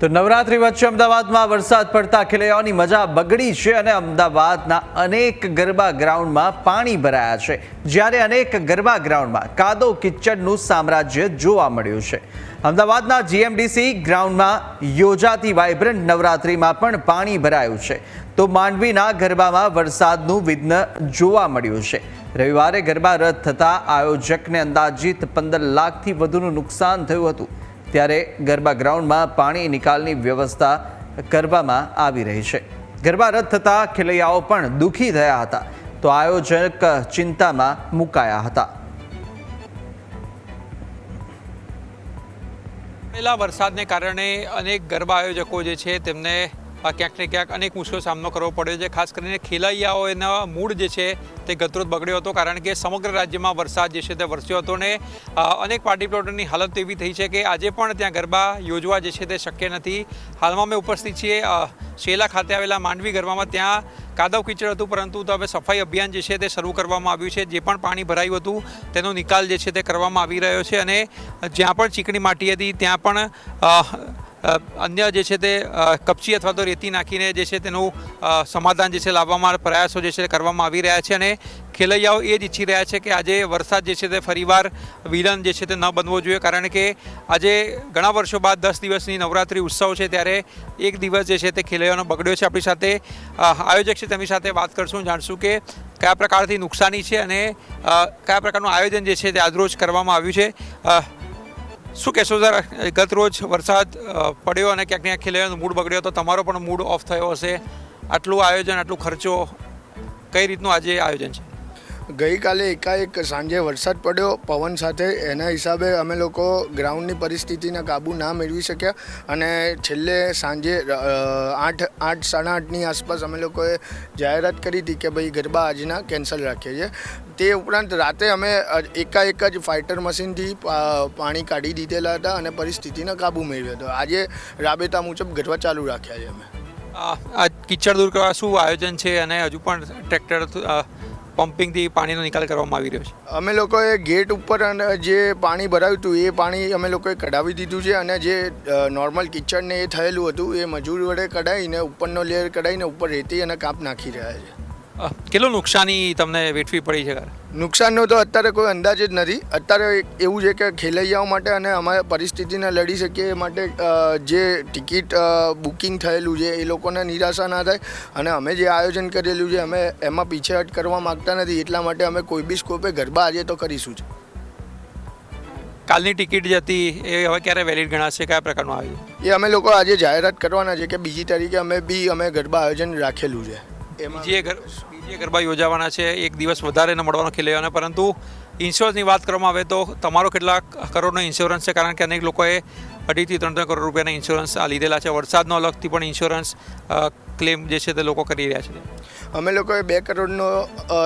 તો નવરાત્રી વચ્ચે અમદાવાદમાં વરસાદ પડતા ખેલૈયાઓની મજા બગડી છે અને અમદાવાદના અનેક ગરબા ગ્રાઉન્ડમાં પાણી ભરાયા છે. જ્યારે અનેક ગરબા ગ્રાઉન્ડમાં કાદો કિચડનું સામ્રાજ્ય જોવા મળ્યું છે. અમદાવાદના જીએમડીસી ગ્રાઉન્ડમાં યોજાતી વાઇબ્રન્ટ નવરાત્રીમાં પણ પાણી ભરાયું છે. તો માંડવીના ગરબામાં વરસાદનું વિઘ્ન જોવા મળ્યું છે. રવિવારે ગરબા રદ થતાં આયોજકને અંદાજિત પંદર લાખથી વધુનું નુકસાન થયું હતું. ત્યારે ગરબા ગ્રાઉન્ડમાં પાણી નિકાલની વ્યવસ્થા કરવામાં આવી રહી છે. ગરબા રદ થતાં ખેલૈયાઓ પણ દુઃખી થયા હતા. તો આયોજક ચિંતામાં મુકાયા હતા. પહેલા વરસાદને કારણે અનેક ગરબા આયોજકો જે છે તેમને ક્યાંક ને ક્યાંક અનેક મુશ્કેલીનો સામનો કરવો પડ્યો છે. ખાસ કરીને ખેલૈયાઓના મૂડ જે છે તે ગતરોત બગડ્યો હતો, કારણ કે સમગ્ર રાજ્યમાં વરસાદ જે છે તે વરસ્યો હતો ને અનેક પાર્ટી પ્લોટની હાલત એવી થઈ છે કે આજે પણ ત્યાં ગરબા યોજવા જે છે તે શક્ય નથી. હાલમાં અમે ઉપસ્થિત છીએ શેલા ખાતે આવેલા માંડવી ગરબામાં. ત્યાં કાદવ કીચડ હતું, પરંતુ હવે સફાઈ અભિયાન જે છે તે શરૂ કરવામાં આવ્યું છે. જે પણ પાણી ભરાયું હતું, તેનો નિકાલ જે છે તે કરવામાં આવી રહ્યો છે અને જ્યાં પણ ચીકણી માટી હતી, ત્યાં પણ અન્ય જે છે તે કપચી અથવા તો રેતી નાખીને જે છે તેનું સમાધાન જે છે લાવવામાં પ્રયાસો જે છે કરવામાં આવી રહ્યા છે અને ખેલૈયાઓ એ જ ઈચ્છી રહ્યા છે કે આજે વરસાદ જે છે તે ફરીવાર વિલન જે છે તે ન બનવો જોઈએ, કારણ કે આજે ઘણા વર્ષો બાદ દસ દિવસની નવરાત્રિ ઉત્સવ છે ત્યારે એક દિવસ જે છે તે ખેલૈયાઓનો બગડ્યો છે. આપણી સાથે આયોજક છે, તેમની સાથે વાત કરશું, જાણશું કે કયા પ્રકારથી નુકસાની છે અને કયા પ્રકારનું આયોજન જે છે તે આજરોજ કરવામાં આવ્યું છે. શું કહેશો સર? ગત રોજ વરસાદ પડ્યો અને ક્યાંક ક્યાંક ખેલૈયાનો મૂડ બગડ્યો, તો તમારો પણ મૂડ ઓફ થયો હશે. આટલું આયોજન, આટલું ખર્ચો કઈ રીતનું આજે આયોજન છે? ગઈકાલે એકાએક સાંજે વરસાદ પડ્યો. પવન સાથે એના હિસાબે અમે લોકો ગ્રાઉન્ડની પરિસ્થિતિના કાબૂ ના મેળવી શક્યા અને છેલ્લે સાંજે આઠ આઠ, સાડા આઠની આસપાસ અમે લોકોએ જાહેરાત કરી હતી કે ભાઈ ગરબા આજના કેન્સલ રાખીએ છીએ. તે ઉપરાંત રાતે અમે એકાએક જ ફાઇટર મશીનથી પાણી કાઢી દીધેલા હતા અને પરિસ્થિતિને કાબૂ મેળવ્યો હતો. આજે રાબેતા મુજબ ગરબા ચાલુ રાખ્યા છે અમે. આ કિચડ દૂર કરવા શું આયોજન છે? અને હજુ પણ ટ્રેક્ટર પમ્પિંગથી પાણીનો નિકાલ કરવામાં આવી રહ્યો છે. અમે લોકોએ ગેટ ઉપર અને જે પાણી ભરાયું હતું, એ પાણી અમે લોકોએ કઢાવી દીધું છે અને જે નોર્મલ કિચડને એ થયેલું હતું, એ મજૂર વડે કઢાવીને ઉપરનો લેયર કઢાવીને ઉપર રેતી અને કાપ નાખી રહ્યા છે. કેટલું નુકસાની તમને વેઠવી પડી છે નુકસાનનો તો અત્યારે કોઈ અંદાજ જ નથી. અત્યારે એવું છે કે ખેલૈયાઓ માટે અને અમારે પરિસ્થિતિને લડી શકીએ એ માટે જે ટિકિટ બુકિંગ થયેલું છે એ લોકોને નિરાશા ના થાય અને અમે જે આયોજન કરેલું છે અમે એમાં પીછેહટ કરવા માગતા નથી. એટલા માટે અમે કોઈ બી સ્કોપે ગરબા આજે તો કરીશું જ. કાલની ટિકિટ જે હતી એ હવે ક્યારે વેલિડ ગણાશે? કયા પ્રકારનું આવ્યું એ અમે લોકો આજે જાહેરાત કરવાના છે કે બીજી તારીખે અમે બી અમે ગરબા આયોજન રાખેલું છે. બીજી બીજી ગરબા યોજાવાના છે. એક દિવસ વધારે ન મળવાનો ખેલૈયાઓને પરંતુ ઇન્સ્યોરન્સની વાત કરવામાં આવે તો તમારો કેટલા કરોડનો ઇન્સ્યોરન્સ છે કારણ કે અનેક લોકોએ અઢીથી ત્રણ ત્રણ કરોડ રૂપિયાના ઇન્સ્યોરન્સ આ લીધેલા છે. વરસાદનો અલગથી પણ ઇન્સ્યોરન્સ ક્લેમ જે છે તે લોકો કરી રહ્યા છે. અમે લોકોએ બે કરોડનો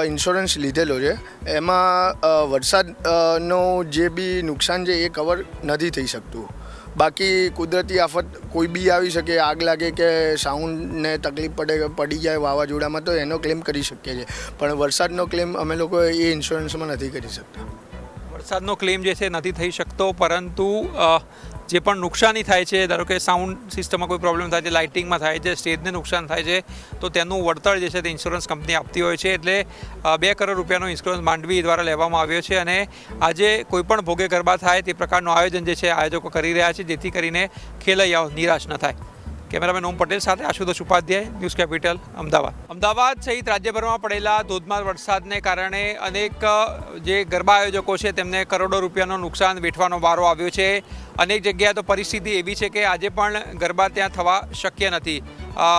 ઇન્સ્યોરન્સ લીધેલો છે. એમાં વરસાદનો જે બી નુકસાન છે એ કવર નથી થઈ શકતું. બાકી કુદરતી આફત કોઈ બી આવી શકે, આગ લાગે કે સાઉન્ડને તકલીફ પડે, પડી જાય વાવાઝોડામાં, તો એનો ક્લેમ કરી શકીએ છીએ. પણ વરસાદનો ક્લેમ અમે લોકો એ ઇન્સ્યોરન્સમાં નથી કરી શકતા. વરસાદનો ક્લેમ જે છે, નથી થઈ શકતો, પરંતુ જે પણ નુકસાની થાય છે, ધારો કે સાઉન્ડ સિસ્ટમમાં કોઈ પ્રોબ્લેમ થાય છે લાઇટિંગમાં થાય છે સ્ટેજને નુકસાન થાય છે, તો તેનું વળતર જે છે તે ઇન્સ્યોરન્સ કંપની આપતી હોય છે. એટલે બે કરોડ રૂપિયાનો ઇન્સ્યોરન્સ માંડવી દ્વારા લેવામાં આવ્યો છે અને આજે કોઈપણ ભોગે ગરબા થાય તે પ્રકારનું આયોજન જે છે, આયોજકો કરી રહ્યા છે, જેથી કરીને ખેલૈયાઓ નિરાશ ન થાય. કેમેરામેન ઓમ પટેલ સાથે આશુતોષ ઉપાધ્યાય, ન્યૂઝ કેપિટલ, અમદાવાદ. અમદાવાદ સહિત રાજ્યભરમાં પડેલા ધોધમાર વરસાદને કારણે અનેક જે ગરબા આયોજકો છે તેમને કરોડો રૂપિયાનું નુકસાન વેઠવાનો વારો આવ્યો છે. અનેક જગ્યાએ તો પરિસ્થિતિ એવી છે કે આજે પણ ગરબા ત્યાં થવા શક્ય નથી.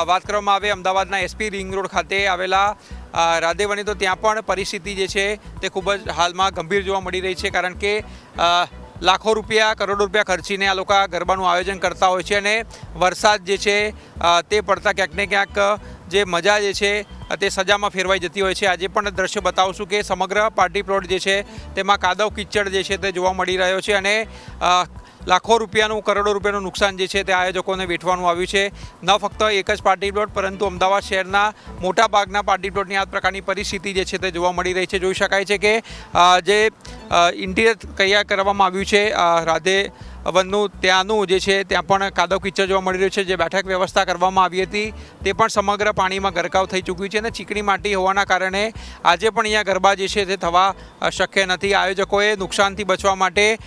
વાત કરવામાં આવે અમદાવાદના એસપી રિંગ રોડ ખાતે આવેલા રાધેવની તો ત્યાં પણ પરિસ્થિતિ જે છે તે ખૂબ જ હાલમાં ગંભીર જોવા મળી રહી છે કારણ કે લાખો રૂપિયા, કરોડો રૂપિયા ખર્ચીને આ લોકો ગરબાનું આયોજન કરતા હોય છે અને વરસાદ જે છે તે પડતા ક્યાંક ક્યાંક જે મજા જે છે તે સજામાં ફેરવાઈ જતી હોય છે. આજે પણ દ્રશ્ય બતાવશું કે સમગ્ર પાર્ટી પ્લોટ જે છે, તેમાં કાદવ કિચડ જે છે, તે જોવા મળી રહ્યો છે અને લાખો રૂપિયાનું, કરોડો રૂપિયાનું નુકસાન જે છે તે આયોજકોને વેઠવાનું આવ્યું છે. ન ફક્ત એક જ પાર્ટી પ્લોટ, પરંતુ અમદાવાદ શહેરના મોટા ભાગના પાર્ટી પ્લોટની આ પ્રકારની પરિસ્થિતિ જે છે તે જોવા મળી રહી છે. જોઈ શકાય છે કે જે ઇન્ટિરિયર તૈયાર કરવામાં આવ્યું છે રાધે વનનું ત્યાંનું જે છે ત્યાં પણ કાદવ કિચડ જોવા મળી રહ્યું છે જે બેઠક વ્યવસ્થા કરવામાં આવી હતી. તે પણ સમગ્ર પાણીમાં ગરકાવ થઈ ચૂક્યું છે અને ચીકણી માટી હોવાના કારણે આજે પણ અહીંયા ગરબા જે છે તે થવા શક્ય નથી. આયોજકોએ નુકસાનથી બચવા માટે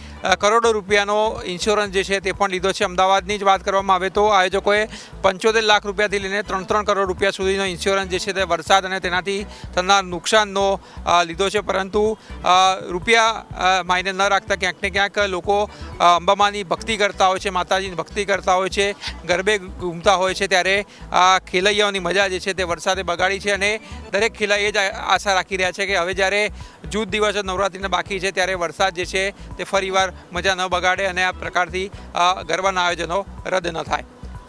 કરોડો રૂપિયાનો ઇન્સ્યોરન્સ જે છે તે પણ લીધો છે. અમદાવાદની જ વાત કરવામાં આવે તો આયોજકોએ પંચોતેર લાખ રૂપિયાથી લઈને ત્રણ ત્રણ કરોડ રૂપિયા સુધીનો ઇન્સ્યોરન્સ જે છે તે વરસાદ અને તેનાથી થનાર નુકસાનનો લીધો છે. પરંતુ રૂપિયા માયને ન રાખતા ક્યાંક ને ક્યાંક લોકો અ, અંબામાની ભક્તિ કરતા હોય છે, માતાજીની ભક્તિ કરતા હોય છે, ગરબે ઘૂમતા હોય છે, ત્યારે આ ખેલૈયાઓની મજા જે છે તે વરસાદે બગાડી છે અને દરેક ખેલૈયા જ આશા રાખી રહ્યા છે કે હવે જ્યારે જૂથ દિવસ નવરાત્રિના બાકી છે, ત્યારે વરસાદ જે છે તે ફરીવાર મજા ન બગાડે અને આ પ્રકારથી ગરબાના આયોજનો રદ ન થાય.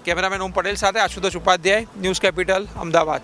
કેમેરામેન ઓમ પટેલ સાથે આશુતોષ ઉપાધ્યાય, ન્યૂઝ કેપિટલ, અમદાવાદ.